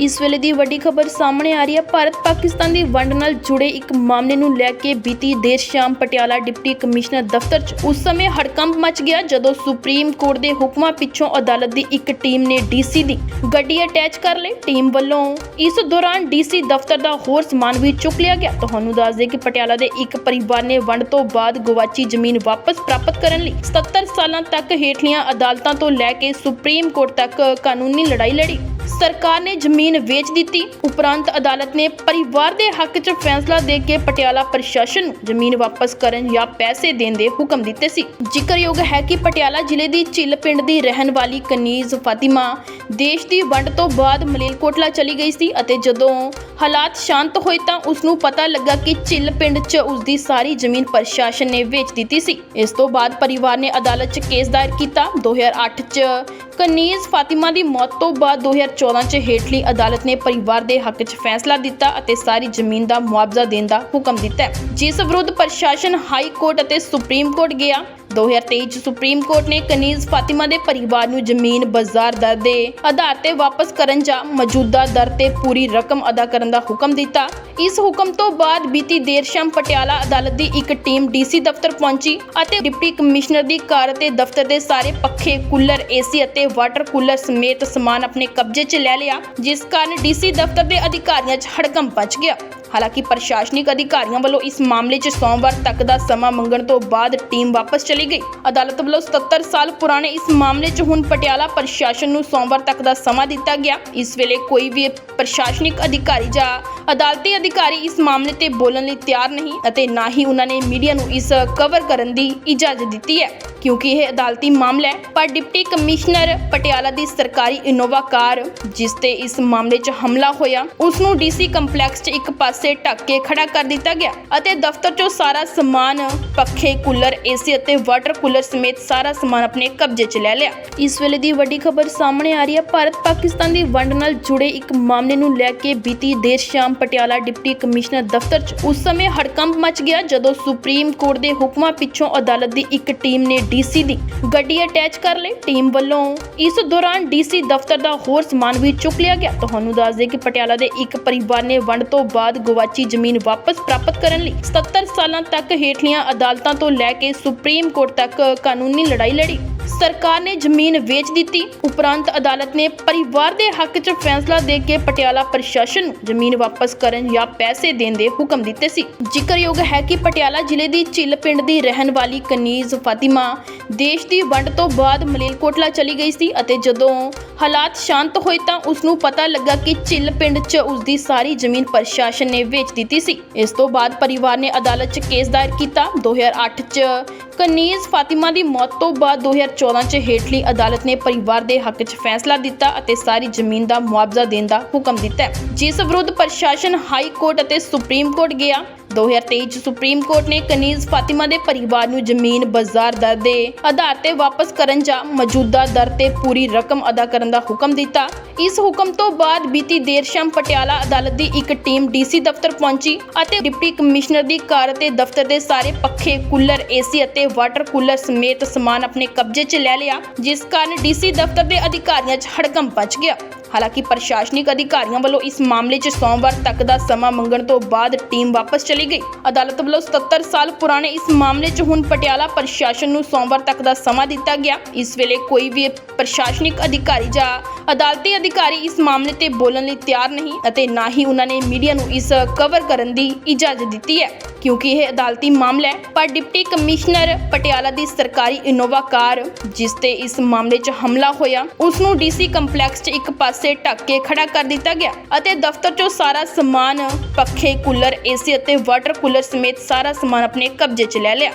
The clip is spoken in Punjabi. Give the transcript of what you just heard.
ਇਸ ਵੇਲੇ ਦੀ ਵੱਡੀ ਖਬਰ ਸਾਹਮਣੇ ਆ ਰਹੀ ਹੈ। ਭਾਰਤ ਪਾਕਿਸਤਾਨ ਦੀ ਵੰਡ ਨਾਲ ਜੁੜੇ ਇੱਕ ਮਾਮਲੇ ਨੂੰ ਲੈ ਕੇ ਬੀਤੀ ਦੇਰ ਸ਼ਾਮ ਪਟਿਆਲਾ ਡਿਪਟੀ ਕਮਿਸ਼ਨਰ ਦਫ਼ਤਰ 'ਚ ਉਸ ਸਮੇਂ ਹੜਕੰਪ ਮਚ ਗਿਆ ਜਦੋਂ ਸੁਪਰੀਮ ਕੋਰਟ ਦੇ ਹੁਕਮਾਂ ਪਿੱਛੋਂ ਅਦਾਲਤ ਦੀ ਇੱਕ ਟੀਮ ਨੇ ਡੀਸੀ ਦੀ ਗੱਡੀ ਅਟੈਚ ਕਰ ਲਈ। ਟੀਮ ਵੱਲੋਂ ਇਸ ਦੌਰਾਨ ਡੀਸੀ ਦਫ਼ਤਰ ਦਾ ਹੋਰ ਸਮਾਨ ਵੀ ਚੁੱਕ ਲਿਆ ਗਿਆ। ਤੁਹਾਨੂੰ ਦੱਸ ਦੇ ਕਿ ਪਟਿਆਲਾ ਦੇ ਇੱਕ ਪਰਿਵਾਰ ਨੇ ਵੰਡ ਤੋਂ ਬਾਅਦ ਗਵਾਚੀ ਜ਼ਮੀਨ ਵਾਪਸ ਪ੍ਰਾਪਤ ਕਰਨ ਲਈ 77 ਸਾਲਾਂ ਤੱਕ ਹੇਠਲੀਆਂ ਅਦਾਲਤਾਂ ਤੋਂ ਲੈ ਕੇ ਸੁਪਰੀਮ ਕੋਰਟ ਤੱਕ ਕਾਨੂੰਨੀ ਲੜਾਈ ਲੜੀ। ਸਰਕਾਰ ਨੇ ਜ਼ਮੀਨ ਵੇਚ ਦਿੱਤੀ। ਉਪਰੰਤ ਅਦਾਲਤ ਨੇ ਪਰਿਵਾਰ ਦੇ ਹੱਕ 'ਚ ਫੈਸਲਾ ਦੇ ਕੇ ਪਟਿਆਲਾ ਪ੍ਰਸ਼ਾਸਨ ਨੂੰ ਜ਼ਮੀਨ ਵਾਪਸ ਕਰਨ ਜਾਂ ਪੈਸੇ ਦੇਣ ਦੇ ਹੁਕਮ ਦਿੱਤੇ ਸੀ। ਜ਼ਿਕਰਯੋਗ ਹੈ ਕਿ ਪਟਿਆਲਾ ਜ਼ਿਲ੍ਹੇ ਦੀ ਝਿੱਲ ਪਿੰਡ ਦੀ ਰਹਿਣ ਵਾਲੀ ਕਨੀਜ਼ ਫਾਤਿਮਾ ਦੇਸ਼ ਦੀ ਵੰਡ ਤੋਂ ਬਾਅਦ ਮਲੇਲਕੋਟਲਾ ਚਲੀ ਗਈ ਸੀ ਅਤੇ ਜਦੋਂ ਹਾਲਾਤ ਸ਼ਾਂਤ ਹੋਏ ਤਾਂ ਉਸ ਨੂੰ ਪਤਾ ਲੱਗਾ ਕਿ ਝਿੱਲ ਪਿੰਡ 'ਚ ਉਸ ਦੀ ਸਾਰੀ ਜ਼ਮੀਨ ਪ੍ਰਸ਼ਾਸਨ ਨੇ ਵੇਚ ਦਿੱਤੀ ਸੀ। ਇਸ ਤੋਂ ਬਾਅਦ ਪਰਿਵਾਰ ਨੇ ਅਦਾਲਤ 'ਚ ਕੇਸ ਦਾਇਰ ਕੀਤਾ। 2008 'ਚ ਕਨੀਜ਼ ਫਾਤਿਮਾ ਦੀ ਮੌਤ ਤੋਂ ਬਾਅਦ 2014 'ਚ ਹੇਠਲੀ ਅਦਾਲਤ ਨੇ ਪਰਿਵਾਰ ਦੇ ਹੱਕ 'ਚ ਫੈਸਲਾ ਦਿੱਤਾ ਅਤੇ ਸਾਰੀ ਜ਼ਮੀਨ ਦਾ ਮੁਆਵਜ਼ਾ ਦੇਣ ਦਾ ਹੁਕਮ ਦਿੱਤਾ। ਜਿਸ ਵਿਰੁੱਧ ਪ੍ਰਸ਼ਾਸਨ ਹਾਈ ਕੋਰਟ ਅਤੇ ਸੁਪਰੀਮ ਕੋਰਟ ਗਿਆ। 2023 ਚ ਸੁਪਰੀਮ ਕੋਰਟ ਨੇ ਕਨੀਜ਼ ਫਾਤਿਮਾ ਦੇ ਪਰਿਵਾਰ ਨੂੰ ਜ਼ਮੀਨ ਬਾਜ਼ਾਰ ਦਰ ਦੇ ਆਧਾਰ ਤੇ ਵਾਪਸ ਕਰਨ ਜਾਂ ਮੌਜੂਦਾ ਦਰ ਤੇ ਪੂਰੀ ਰਕਮ ਅਦਾ ਕਰਨ ਦਾ ਹੁਕਮ ਦਿੱਤਾ। ਇਸ ਹੁਕਮ ਤੋਂ ਬਾਅਦ ਬੀਤੀ ਦੇਰ ਸ਼ਾਮ ਪਟਿਆਲਾ ਅਦਾਲਤ ਦੀ ਇੱਕ ਟੀਮ ਡੀਸੀ ਦਫ਼ਤਰ ਪਹੁੰਚੀ ਅਤੇ ਡਿਪਟੀ ਕਮਿਸ਼ਨਰ ਦੀ ਕਾਰ ਅਤੇ ਦਫ਼ਤਰ ਦੇ ਸਾਰੇ ਪੱਖੇ, ਕੂਲਰ, ਏਸੀ ਅਤੇ ਵਾਟਰ ਕੂਲਰ ਸਮੇਤ ਸਮਾਨ ਆਪਣੇ ਕਬਜ਼ੇ 'ਚ ਲੈ ਲਿਆ, ਜਿਸ ਕਾਰਨ ਡੀਸੀ ਦਫ਼ਤਰ ਦੇ ਅਧਿਕਾਰੀਆਂ 'ਚ ਹੜਕੰਪ ਮਚ ਗਿਆ। ਹਾਲਾਂਕਿ ਪ੍ਰਸ਼ਾਸਨਿਕ ਅਧਿਕਾਰੀਆਂ ਵੱਲੋਂ ਇਸ ਮਾਮਲੇ 'ਚ ਸੋਮਵਾਰ ਤੱਕ ਦਾ ਸਮਾਂ ਮੰਗਣ ਤੋਂ ਬਾਅਦ ਟੀਮ ਵਾਪਸ ਚਲੀ ਗਈ। ਅਦਾਲਤ ਵੱਲੋਂ 77 ਸਾਲ ਪੁਰਾਣੇ ਇਸ ਮਾਮਲੇ 'ਚ ਹੁਣ ਪਟਿਆਲਾ ਪ੍ਰਸ਼ਾਸਨ ਨੂੰ ਸੋਮਵਾਰ ਤੱਕ ਦਾ ਸਮਾਂ ਦਿੱਤਾ ਗਿਆ। ਇਸ ਵੇਲੇ ਕੋਈ ਵੀ ਪ੍ਰਸ਼ਾਸਨਿਕ ਅਧਿਕਾਰੀ ਜਾਂ ਅਦਾਲਤੀ ਅਧਿਕਾਰੀ ਇਸ ਮਾਮਲੇ ਤੇ ਬੋਲਣ ਲਈ ਤਿਆਰ ਨਹੀਂ ਅਤੇ ਨਾ ਹੀ ਉਹਨਾਂ ਨੇ ਮੀਡੀਆ ਨੂੰ ਇਸ ਕਵਰ ਕਰਨ ਦੀ ਇਜਾਜ਼ਤ ਦਿੱਤੀ ਹੈ। ਕਿਉਂਕਿ ਇਹ ਅਦਾਲਤੀ ਮਾਮਲਾ ਹੈ, ਪਰ ਡਿਪਟੀ ਕਮਿਸ਼ਨਰ ਪਟਿਆਲਾ ਦੀ ਸਰਕਾਰੀ ਇਨੋਵਾ ਕਾਰ, ਜਿਸ ਤੇ ਇਸ ਮਾਮਲੇ 'ਚ ਹਮਲਾ ਹੋਇਆ, ਉਸ ਨੂੰ ਡੀਸੀ ਕੰਪਲੈਕਸ 'ਚ ਇੱਕ ਪਾਸੇ ਢੱਕ ਕੇ ਖੜਾ ਕਰ ਦਿੱਤਾ ਗਿਆ ਅਤੇ ਦਫ਼ਤਰ 'ਚੋਂ ਸਾਰਾ ਸਮਾਨ, ਪੱਖੇ, ਕੂਲਰ, ਏਸੀ ਅਤੇ ਵਾਟਰ ਕੂਲਰ ਸਮੇਤ ਸਾਰਾ ਸਮਾਨ ਆਪਣੇ ਕਬਜ਼ੇ 'ਚ ਲੈ ਲਿਆ। ਇਸ ਵੇਲੇ ਦੀ ਵੱਡੀ ਖਬਰ ਸਾਹਮਣੇ ਆ ਰਹੀ ਹੈ, ਭਾਰਤ ਪਾਕਿਸਤਾਨ ਦੀ ਵੰਡ ਨਾਲ ਜੁੜੇ ਇੱਕ ਮਾਮਲੇ ਨੂੰ ਲੈ ਕੇ ਬੀਤੀ ਦੇਰ ਸ਼ਾਮ ਪਟਿਆਲਾ ਡਿਪਟੀ ਕਮਿਸ਼ਨਰ ਦਫ਼ਤਰ 'ਚ ਉਸ ਸਮੇਂ ਹੜਕੰਪ ਮਚ ਗਿਆ, ਜਦੋਂ ਸੁਪਰੀਮ ਕੋਰਟ ਦੇ ਹੁਕਮਾਂ ਪਿੱਛੋਂ ਅਦਾਲਤ ਦੀ ਇੱਕ ਟੀਮ ਨੇ ਡੀਸੀ ਦੀ ਗੱਡੀ ਅਟੈਚ ਕਰ ਲਈ ਟੀਮ ਵੱਲੋਂ। ਇਸ ਦੌਰਾਨ ਡੀਸੀ ਦਫ਼ਤਰ ਦਾ ਹੋਰ ਸਮਾਨ ਵੀ ਚੁੱਕ ਲਿਆ ਗਿਆ। ਤੁਹਾਨੂੰ ਦੱਸ ਦੇ ਕਿ ਪਟਿਆਲਾ ਦੇ ਇੱਕ ਪਰਿਵਾਰ ਨੇ ਵੰਡ ਤੋਂ ਬਾਅਦ ਗਵਾਚੀ ਜ਼ਮੀਨ ਵਾਪਸ ਪ੍ਰਾਪਤ ਕਰਨ ਲਈ 77 ਸਾਲਾਂ ਤੱਕ ਹੇਠਲੀਆਂ ਅਦਾਲਤਾਂ ਤੋਂ ਲੈ ਕੇ ਸੁਪਰੀਮ ਕੋਰਟ ਤੱਕ ਕਾਨੂੰਨੀ ਲੜਾਈ ਲੜੀ। ਸਰਕਾਰ ਨੇ ਜ਼ਮੀਨ ਵੇਚ ਦਿੱਤੀ। ਉਪਰੰਤ ਅਦਾਲਤ ਨੇ ਪਰਿਵਾਰ ਦੇ ਹੱਕ 'ਚ ਫੈਸਲਾ ਦੇ ਕੇ ਪਟਿਆਲਾ ਪ੍ਰਸ਼ਾਸਨ ਨੂੰ ਜ਼ਮੀਨ ਵਾਪਸ ਕਰਨ ਜਾਂ ਪੈਸੇ ਦੇਣ ਦੇ ਹੁਕਮ ਦਿੱਤੇ ਸੀ। ਜ਼ਿਕਰਯੋਗ ਹੈ ਕਿ ਪਟਿਆਲਾ ਜ਼ਿਲ੍ਹੇ ਦੀ ਝਿੱਲ ਪਿੰਡ ਦੀ ਰਹਿਣ ਵਾਲੀ ਕਨੀਜ਼ ਫਾਤਿਮਾ ਦੇਸ਼ ਦੀ ਵੰਡ ਤੋਂ ਬਾਅਦ ਮਲੇਲਕੋਟਲਾ ਚਲੀ ਗਈ ਸੀ ਅਤੇ ਜਦੋਂ ਹਾਲਾਤ ਸ਼ਾਂਤ ਹੋਏ ਤਾਂ ਉਸ ਨੂੰ ਪਤਾ ਲੱਗਾ ਕਿ ਝਿੱਲ ਪਿੰਡ 'ਚ ਉਸ ਦੀ ਸਾਰੀ ਜ਼ਮੀਨ ਪ੍ਰਸ਼ਾਸਨ ਨੇ ਵੇਚ ਦਿੱਤੀ ਸੀ। ਇਸ ਤੋਂ ਬਾਅਦ ਪਰਿਵਾਰ ਨੇ ਅਦਾਲਤ 'ਚ ਕੇਸ ਦਾਇਰ ਕੀਤਾ। 2008 'ਚ ਕਨੀਜ਼ ਫਾਤਿਮਾ ਦੀ ਮੌਤ ਤੋਂ ਬਾਅਦ 2014 'ਚ ਹੇਠਲੀ ਅਦਾਲਤ ਨੇ ਪਰਿਵਾਰ ਦੇ ਹੱਕ 'ਚ ਫੈਸਲਾ ਦਿੱਤਾ ਅਤੇ ਸਾਰੀ ਜ਼ਮੀਨ ਦਾ ਮੁਆਵਜ਼ਾ ਦੇਣ ਦਾ ਹੁਕਮ ਦਿੱਤਾ ਜਿਸ ਵਿਰੁੱਧ ਪ੍ਰਸ਼ਾਸਨ ਹਾਈ ਕੋਰਟ ਅਤੇ ਸੁਪਰੀਮ ਕੋਰਟ ਗਿਆ 2023 ਚ ਸੁਪਰੀਮ ਕੋਰਟ ਨੇ ਕਨੀਜ਼ ਫਾਤਿਮਾ ਦੇ ਪਰਿਵਾਰ ਨੂੰ ਜ਼ਮੀਨ ਬਾਜ਼ਾਰ ਦਰ ਦੇ ਆਧਾਰ ਤੇ ਵਾਪਸ ਕਰਨ ਜਾਂ ਮੌਜੂਦਾ ਦਰ ਤੇ ਪੂਰੀ ਰਕਮ ਅਦਾ ਕਰਨ ਦਾ ਹੁਕਮ ਦਿੱਤਾ। ਇਸ ਹੁਕਮ ਤੋਂ ਬਾਅਦ ਬੀਤੀ ਦੇਰ ਸ਼ਾਮ ਪਟਿਆਲਾ ਅਦਾਲਤ ਦੀ ਇੱਕ ਟੀਮ ਡੀਸੀ ਦਫ਼ਤਰ ਪਹੁੰਚੀ ਅਤੇ ਡਿਪਟੀ ਕਮਿਸ਼ਨਰ ਦੀ ਕਾਰ ਅਤੇ ਦਫ਼ਤਰ ਦੇ ਸਾਰੇ ਪੱਖੇ, ਕੂਲਰ, ਏਸੀ ਅਤੇ ਵਾਟਰ ਕੂਲਰ ਸਮੇਤ ਸਮਾਨ ਆਪਣੇ ਕਬਜ਼ੇ 'ਚ ਲੈ ਲਿਆ, ਜਿਸ ਕਾਰਨ ਡੀਸੀ ਦਫ਼ਤਰ ਦੇ ਅਧਿਕਾਰੀਆਂ 'ਚ ਹੜਕੰਪ ਮਚ ਗਿਆ। ਹਾਲਾਂਕਿ ਪ੍ਰਸ਼ਾਸਨਿਕ ਅਧਿਕਾਰੀਆਂ ਵੱਲੋਂ ਇਸ ਮਾਮਲੇ 'ਚ ਸੋਮਵਾਰ ਤੱਕ ਦਾ ਸਮਾਂ ਮੰਗਣ ਤੋਂ ਬਾਅਦ ਟੀਮ ਵਾਪਸ ਚਲੀ ਗਈ। ਅਦਾਲਤ ਵੱਲੋਂ 77 ਸਾਲ ਪੁਰਾਣੇ ਇਸ ਮਾਮਲੇ 'ਚ ਹੁਣ ਪਟਿਆਲਾ ਪ੍ਰਸ਼ਾਸਨ ਨੂੰ ਸੋਮਵਾਰ ਤੱਕ ਦਾ ਸਮਾਂ ਦਿੱਤਾ ਗਿਆ। ਇਸ ਵੇਲੇ ਕੋਈ ਵੀ ਪ੍ਰਸ਼ਾਸਨਿਕ ਅਧਿਕਾਰੀ ਜਾਂ ਅਦਾਲਤੀ ਅਧਿਕਾਰੀ ਇਸ ਮਾਮਲੇ ਤੇ ਬੋਲਣ ਲਈ ਤਿਆਰ ਨਹੀਂ ਅਤੇ ਨਾ ਹੀ ਉਹਨਾਂ ਨੇ ਮੀਡੀਆ ਨੂੰ ਇਸ ਕਵਰ ਕਰਨ ਦੀ ਇਜਾਜ਼ਤ ਦਿੱਤੀ ਹੈ। ਕਿਉਂਕਿ ਇਹ ਅਦਾਲਤੀ ਮਾਮਲਾ ਹੈ, ਪਰ ਡਿਪਟੀ ਕਮਿਸ਼ਨਰ ਪਟਿਆਲਾ ਦੀ ਸਰਕਾਰੀ ਇਨੋਵਾ ਕਾਰ ਜਿਸ ਤੇ ਇਸ ਮਾਮਲੇ 'ਚ ਹਮਲਾ ਹੋਇਆ, ਉਸ ਨੂੰ ਡੀਸੀ ਕੰਪਲੈਕਸ 'ਚ ਇੱਕ ਪਾਸੇ ਢੱਕ ਕੇ ਖੜਾ ਕਰ ਦਿੱਤਾ ਗਿਆ ਅਤੇ ਦਫ਼ਤਰ 'ਚੋਂ ਸਾਰਾ ਸਮਾਨ, ਪੱਖੇ, ਕੂਲਰ, ਏਸੀ ਅਤੇ ਵਾਟਰ ਕੂਲਰ ਸਮੇਤ ਸਾਰਾ ਸਮਾਨ ਆਪਣੇ ਕਬਜ਼ੇ 'ਚ ਲੈ ਲਿਆ।